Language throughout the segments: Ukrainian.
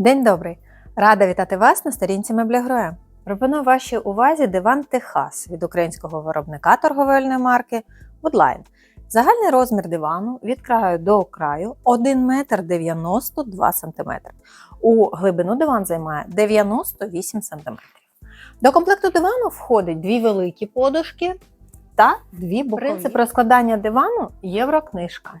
День добрий! Рада вітати вас на сторінці Меблягроя. Пропоную вашій увазі диван Техас від українського виробника торговельної марки Woodline. Загальний розмір дивану від краю до краю 1 метр 92 см. У глибину диван займає 98 см. До комплекту дивану входить дві великі подушки та дві бокові. Принцип розкладання дивану єврокнижка.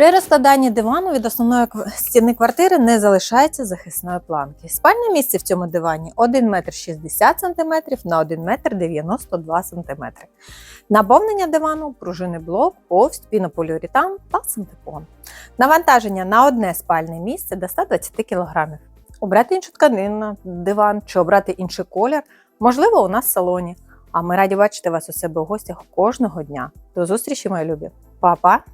При розкладанні дивану від основної стіни квартири не залишається захисної планки. Спальне місце в цьому дивані 1 метр 60 см на 1 метр 92 см. Наповнення дивану пружинний блок, повсть, пінополіуретан та синтепон. Навантаження на одне спальне місце до 120 кг. Обрати іншу тканину диван чи обрати інший колір можливо у нас в салоні. А ми раді бачити вас у себе у гостях кожного дня. До зустрічі, мої любі. Па-па!